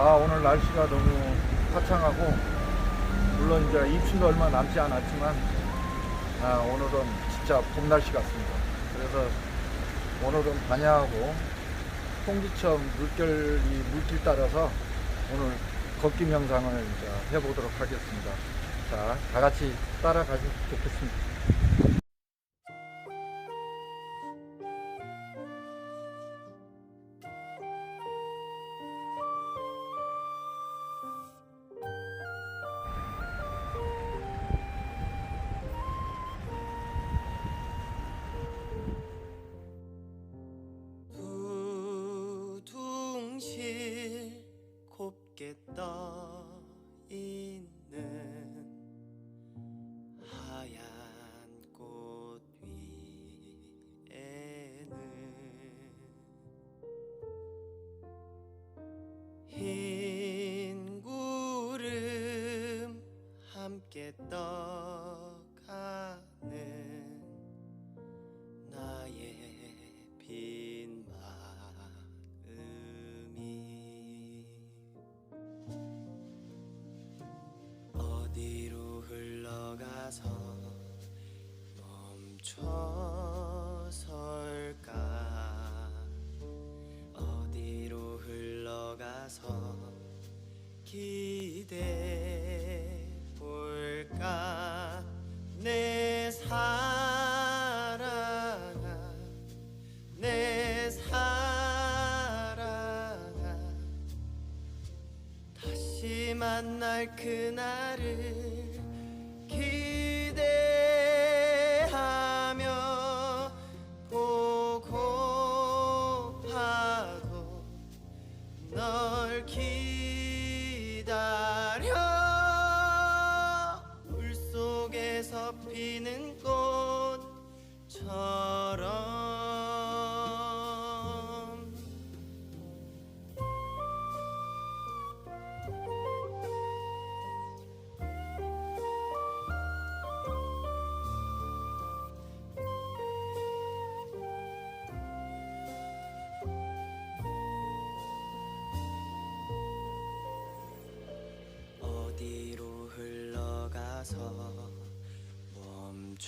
아 오늘 날씨가 너무 화창하고 물론 이제 입춘도 얼마 남지 않았지만 아 오늘은 진짜 봄 날씨 같습니다. 그래서 오늘은 반야하고 홍지천 물결이 물길 따라서 오늘 걷기 명상을 이제 해보도록 하겠습니다. 자, 다 같이 따라가시면 좋겠습니다. 그날을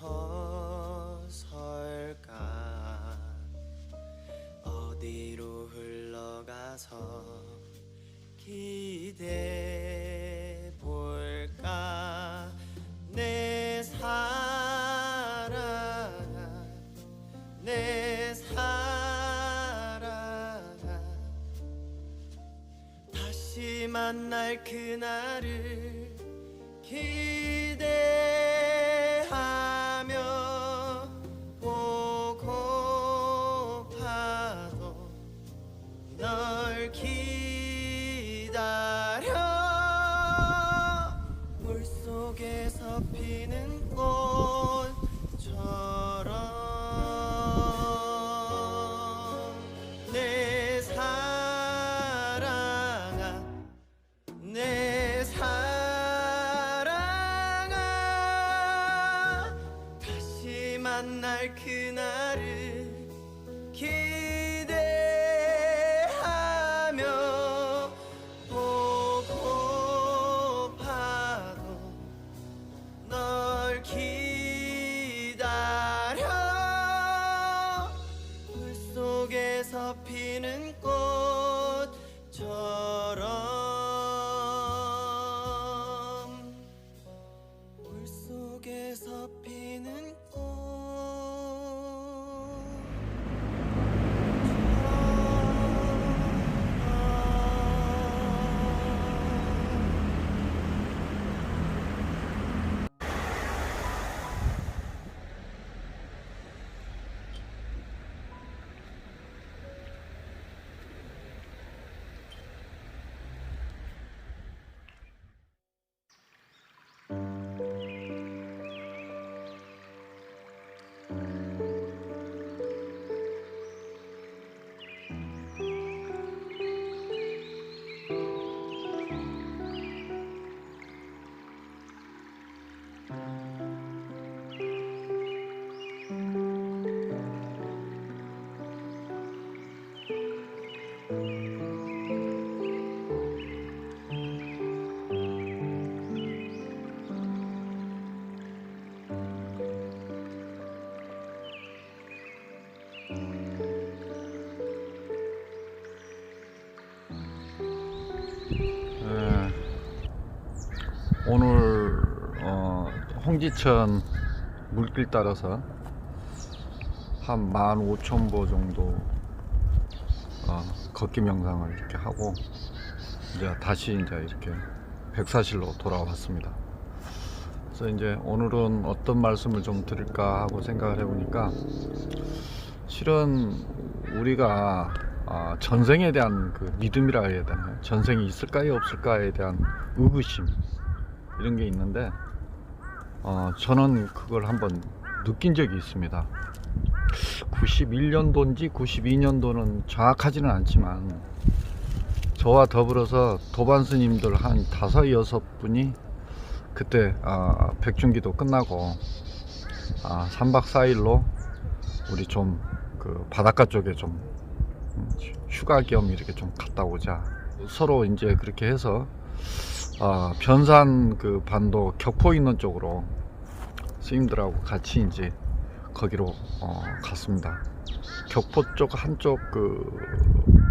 멈춰설까? 어디로 흘러가서 기대 볼까? 내 사랑아 내 사랑아. 다시 만날 그날을 피는 홍지천 물길 따라서 한 15,000보 정도 어, 걷기 명상을 이렇게 하고 이제 다시 이제 이렇게 백사실로 돌아왔습니다. 그래서 이제 오늘은 어떤 말씀을 좀 드릴까 하고 생각을 해보니까 실은 우리가 아, 전생에 대한 그 믿음이라 해야 되나요? 전생이 있을까요 없을까에 대한 의구심 이런 게 있는데 어, 저는 그걸 한번 느낀 적이 있습니다. 91년도인지 92년도는 정확하지는 않지만 저와 더불어서 도반 스님들 한 다섯 여섯 분이 그때 아, 백중기도 끝나고 아, 3박 4일로 우리 좀 그 바닷가 쪽에 좀 음, 휴가 겸 이렇게 좀 갔다 오자 서로 이제 그렇게 해서 아, 변산 그 반도 격포 있는 쪽으로 스님들하고 같이 이제 거기로 어, 갔습니다. 격포 쪽 한쪽 그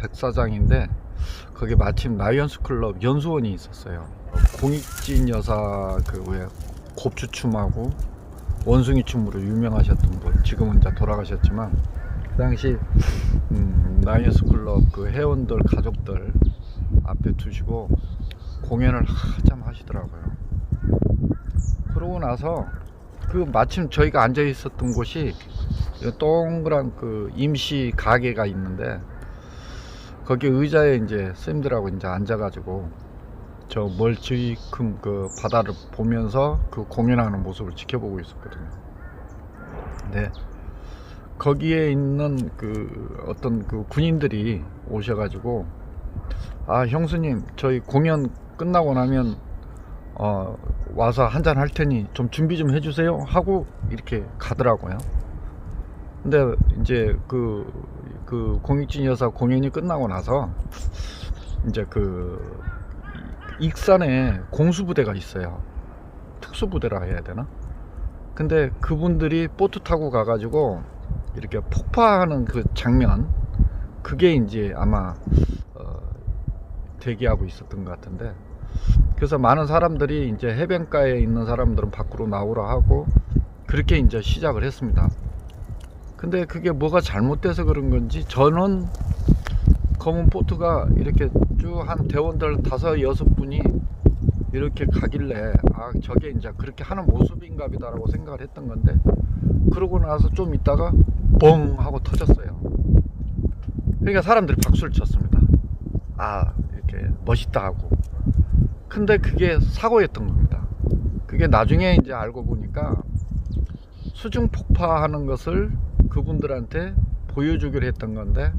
백사장인데 거기 마침 라이언스 클럽 연수원이 있었어요. 공익진 여사 그 왜 곱추춤하고 원숭이 춤으로 유명하셨던 분 지금은 이제 돌아가셨지만 그 당시 음, 라이언스 클럽 그 회원들 가족들 앞에 두시고 공연을 한참 하시더라고요. 그러고 나서 그 마침 저희가 앉아 있었던 곳이 이 동그란 그 임시 가게가 있는데 거기 의자에 이제 스님들하고 이제 앉아가지고 저 멀찌큼 그 바다를 보면서 그 공연하는 모습을 지켜보고 있었거든요. 근데 거기에 있는 그 어떤 그 군인들이 오셔가지고 아 형수님 저희 공연 끝나고 나면 어 와서 한잔 할 테니 좀 준비 좀 해주세요 하고 이렇게 가더라고요. 근데 이제 그, 그 공익진 여사 공연이 끝나고 나서 이제 그 익산에 공수부대가 있어요. 특수부대라 해야 되나? 근데 그분들이 보트 타고 가가지고 이렇게 폭파하는 그 장면 그게 이제 아마 어, 대기하고 있었던 것 같은데 그래서 많은 사람들이 이제 해변가에 있는 사람들은 밖으로 나오라 하고 그렇게 이제 시작을 했습니다. 근데 그게 뭐가 잘못돼서 그런 건지 저는 검은 보트가 이렇게 쭉 한 대원들 다섯 여섯 분이 이렇게 가길래 아 저게 이제 그렇게 하는 모습인가 보다라고 생각을 했던 건데 그러고 나서 좀 있다가 뻥 하고 터졌어요. 그러니까 사람들이 박수를 쳤습니다. 아 이렇게 멋있다 하고 근데 그게 사고였던 겁니다. 그게 나중에 이제 알고 보니까 수중 폭파하는 것을 그분들한테 보여주기로 했던 건데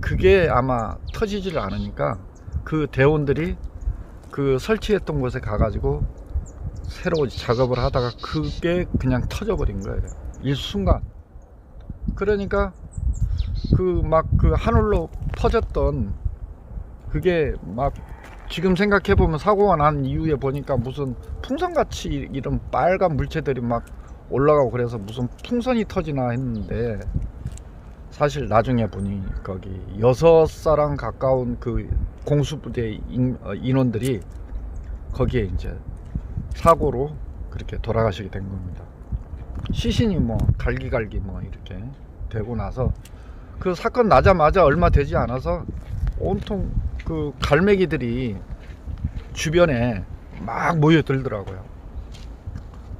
그게 아마 터지지를 않으니까 그 대원들이 그 설치했던 곳에 가가지고 새로 작업을 하다가 그게 그냥 터져버린 거예요. 일순간. 그러니까 그 막그 하늘로 퍼졌던 그게 막 지금 생각해 보면 사고가 난 이후에 보니까 무슨 풍선같이 이런 빨간 물체들이 막 올라가고 그래서 무슨 풍선이 터지나 했는데 사실 나중에 보니 거기 여섯 사람 가까운 그 공수부대 인, 어, 인원들이 거기에 이제 사고로 그렇게 돌아가시게 된 겁니다. 시신이 뭐 갈기갈기 뭐 이렇게 되고 나서 그 사건 나자마자 얼마 되지 않아서 온통 그 갈매기들이 주변에 막 모여들더라고요.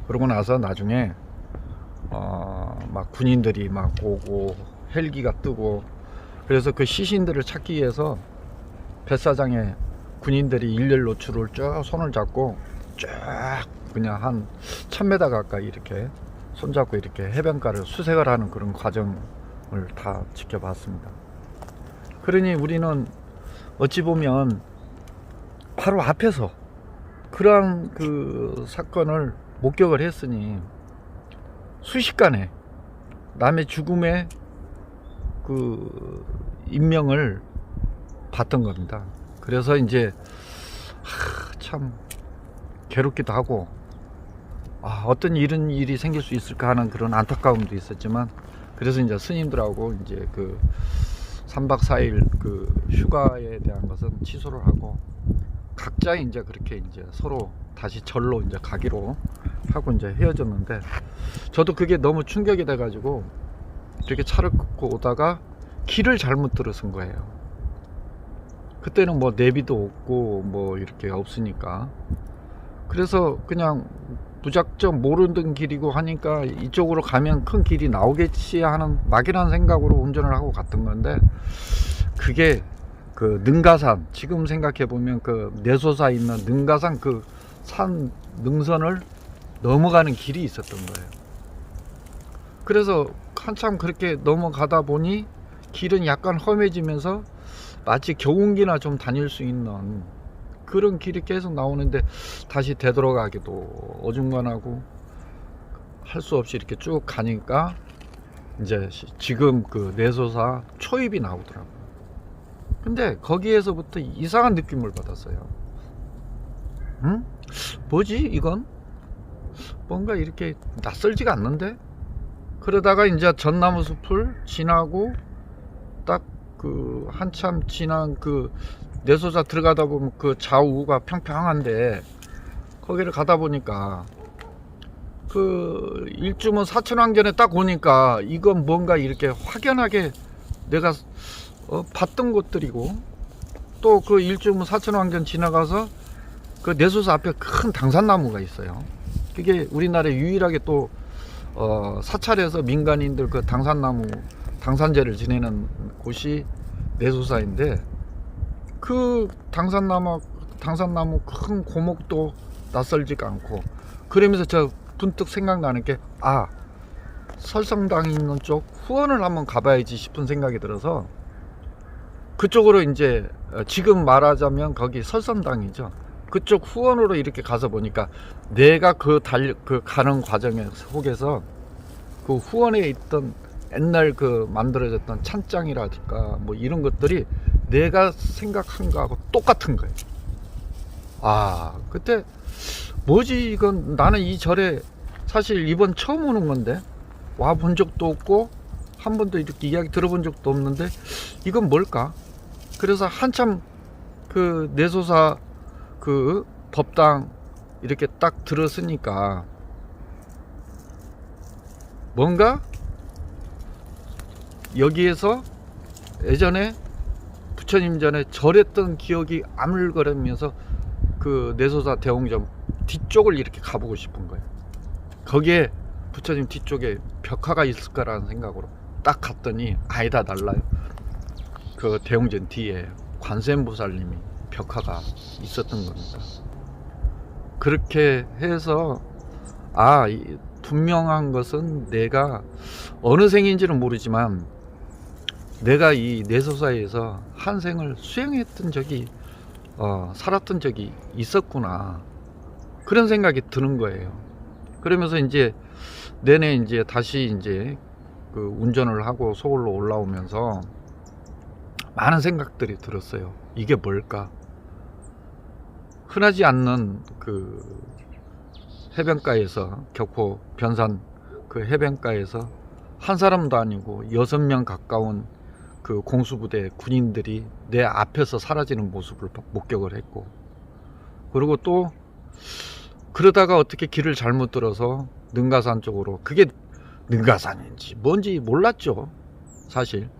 그러고 나서 나중에 어 막 군인들이 막 오고 헬기가 뜨고 그래서 그 시신들을 찾기 위해서 뱃사장에 군인들이 일렬 노출을 쭉 손을 잡고 쫙 그냥 한 1000m 가까이 이렇게 손잡고 이렇게 해변가를 수색을 하는 그런 과정을 다 지켜봤습니다. 그러니 우리는 어찌 보면 바로 앞에서 그러한 그 사건을 목격을 했으니 순식간에 남의 죽음에 그 인명을 봤던 겁니다. 그래서 이제 하, 참 괴롭기도 하고 아, 어떤 이런 일이 생길 수 있을까 하는 그런 안타까움도 있었지만 그래서 이제 스님들하고 이제 그 3박 4일 그 휴가에 대한 것은 취소를 하고 각자 이제 그렇게 이제 서로 다시 절로 이제 가기로 하고 이제 헤어졌는데 저도 그게 너무 충격이 돼 가지고 이렇게 차를 끌고 오다가 길을 잘못 들어선 거예요. 그때는 뭐 내비도 없고 뭐 이렇게 없으니까 그래서 그냥 무작정 모르는 길이고 하니까 이쪽으로 가면 큰 길이 나오겠지 하는 막연한 생각으로 운전을 하고 갔던 건데 그게 그 능가산 지금 생각해 보면 그 내소사 있는 능가산 그 산 능선을 넘어가는 길이 있었던 거예요. 그래서 한참 그렇게 넘어가다 보니 길은 약간 험해지면서 마치 경운기나 좀 다닐 수 있는 그런 길이 계속 나오는데 다시 되돌아가기도 어중간하고 할 수 없이 이렇게 쭉 가니까 이제 시- 지금 그 내소사 초입이 나오더라고요. 근데 거기에서부터 이상한 느낌을 받았어요. 응? 뭐지 이건? 뭔가 이렇게 낯설지가 않는데? 그러다가 이제 전나무 숲을 지나고 딱 그 한참 지난 그 내소사 들어가다 보면 그 좌우가 평평한데 거기를 가다 보니까 그 일주문 사천왕전에 딱 오니까 이건 뭔가 이렇게 확연하게 내가 어, 봤던 곳들이고 또 그 일주문 사천왕전 지나가서 그 내소사 앞에 큰 당산나무가 있어요. 그게 우리나라에 유일하게 또 어, 사찰에서 민간인들 그 당산나무 당산제를 지내는 곳이 내소사인데 그 당산나무 당산나무 큰 고목도 낯설지가 않고 그러면서 저 분뜩 생각나는 게 아 설성당 있는 쪽 후원을 한번 가봐야지 싶은 생각이 들어서 그쪽으로 이제 어, 지금 말하자면 거기 설성당이죠. 그쪽 후원으로 이렇게 가서 보니까 내가 그 달 그 가는 과정에 속에서 그 후원에 있던 옛날 그 만들어졌던 찬장이라든가 뭐 이런 것들이 내가 생각한 거하고 똑같은 거예요. 아 그때 뭐지 이건 나는 이 절에 사실 이번 처음 오는 건데 와 본 적도 없고 한 번도 이렇게 이야기 들어본 적도 없는데 이건 뭘까? 그래서 한참 그 내소사 그 법당 이렇게 딱 들었으니까 뭔가 여기에서 예전에 부처님 전에 절했던 기억이 아물거리면서 그 내소사 대홍점 뒤쪽을 이렇게 가보고 싶은 거예요. 거기에 부처님 뒤쪽에 벽화가 있을 거라는 생각으로 딱 갔더니 아니다 달라요. 그 대웅전 뒤에 관세음보살님이 벽화가 있었던 겁니다. 그렇게 해서 아 이- 분명한 것은 내가 어느 생인지는 모르지만 내가 이 내소사에서 한 생을 수행했던 적이 어, 살았던 적이 있었구나 그런 생각이 드는 거예요. 그러면서 이제 내내 이제 다시 이제 그 운전을 하고 서울로 올라오면서 많은 생각들이 들었어요. 이게 뭘까? 흔하지 않는 그 해변가에서 격포 변산 그 해변가에서 한 사람도 아니고 여섯 명 가까운 그 공수부대 군인들이 내 앞에서 사라지는 모습을 목격을 했고 그리고 또 그러다가 어떻게 길을 잘못 들어서 능가산 쪽으로 그게 능가산인지 뭔지 몰랐죠 사실.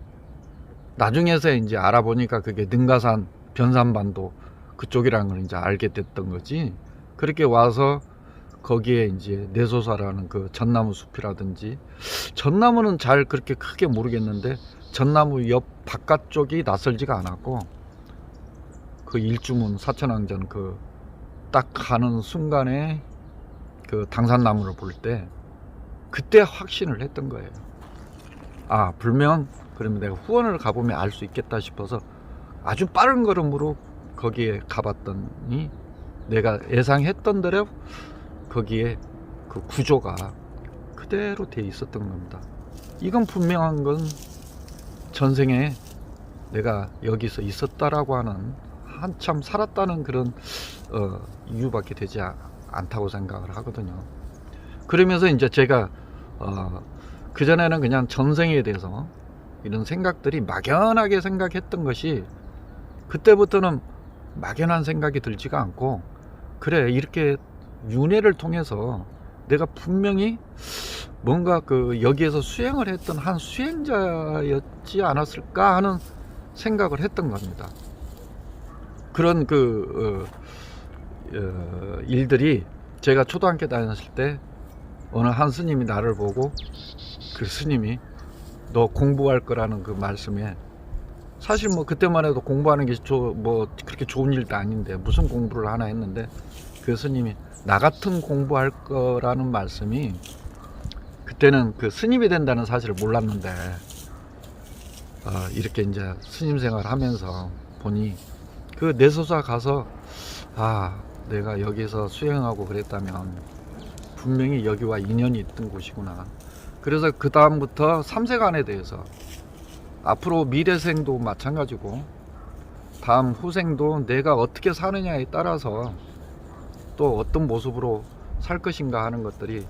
나중에서 이제 알아보니까 그게 능가산 변산반도 그쪽이라는 걸 이제 알게 됐던 거지. 그렇게 와서 거기에 이제 내소사라는 그 전나무 숲이라든지 전나무는 잘 그렇게 크게 모르겠는데 전나무 옆 바깥쪽이 낯설지가 않았고 그 일주문 사천왕전 그 딱 가는 순간에 그 당산나무를 볼 때 그때 확신을 했던 거예요. 아 불면 그러면 내가 후원을 가보면 알 수 있겠다 싶어서 아주 빠른 걸음으로 거기에 가봤더니 내가 예상했던 대로 거기에 그 구조가 그대로 돼 있었던 겁니다. 이건 분명한 건 전생에 내가 여기서 있었다라고 하는 한참 살았다는 그런 어, 이유밖에 되지 아- 않다고 생각을 하거든요. 그러면서 이제 제가 어, 그 전에는 그냥 전생에 대해서 이런 생각들이 막연하게 생각했던 것이 그때부터는 막연한 생각이 들지가 않고 그래 이렇게 윤회를 통해서 내가 분명히 뭔가 그 여기에서 수행을 했던 한 수행자였지 않았을까 하는 생각을 했던 겁니다. 그런 그 어, 어, 일들이 제가 초등학교 다녔을 때 어느 한 스님이 나를 보고 그 스님이 너 공부할 거라는 그 말씀에 사실 뭐 그때만 해도 공부하는 게 뭐 그렇게 좋은 일도 아닌데 무슨 공부를 하나 했는데 그 스님이 나 같은 공부할 거라는 말씀이 그때는 그 스님이 된다는 사실을 몰랐는데 어, 이렇게 이제 스님 생활을 하면서 보니 그 내소사 가서 아 내가 여기서 수행하고 그랬다면 분명히 여기와 인연이 있던 곳이구나. 그래서 그 다음부터 삼세간에 대해서 앞으로 미래생도 마찬가지고 다음 후생도 내가 어떻게 사느냐에 따라서 또 어떤 모습으로 살 것인가 하는 것들이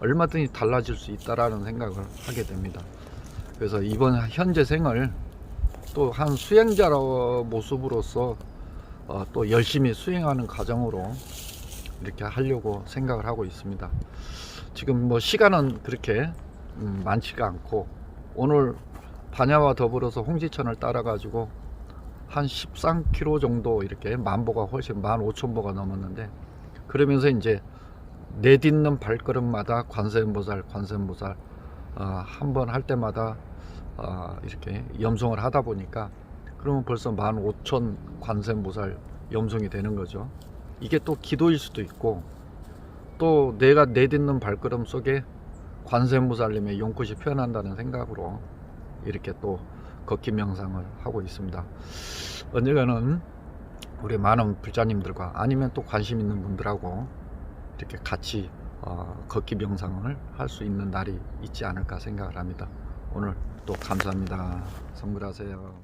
얼마든지 달라질 수 있다라는 생각을 하게 됩니다. 그래서 이번 현재 생을 또 한 수행자로 모습으로서 어, 또 열심히 수행하는 과정으로 이렇게 하려고 생각을 하고 있습니다. 지금 뭐 시간은 그렇게 음, 많지가 않고 오늘 반야와 더불어서 홍지천을 따라 가지고 한 13km 정도 이렇게 만보가 훨씬 15,000보가 넘었는데 그러면서 이제 내딛는 발걸음마다 관세음보살 관세음보살 어, 한번 할 때마다 어, 이렇게 염송을 하다 보니까 그러면 벌써 15,000 관세음보살 염송이 되는 거죠. 이게 또 기도일 수도 있고 또 내가 내딛는 발걸음 속에 관세음보살님의 용꽃이 피어난다는 생각으로 이렇게 또 걷기 명상을 하고 있습니다. 언젠가는 우리 많은 불자님들과 아니면 또 관심 있는 분들하고 이렇게 같이 어, 걷기 명상을 할 수 있는 날이 있지 않을까 생각을 합니다. 오늘 또 감사합니다. 선물하세요.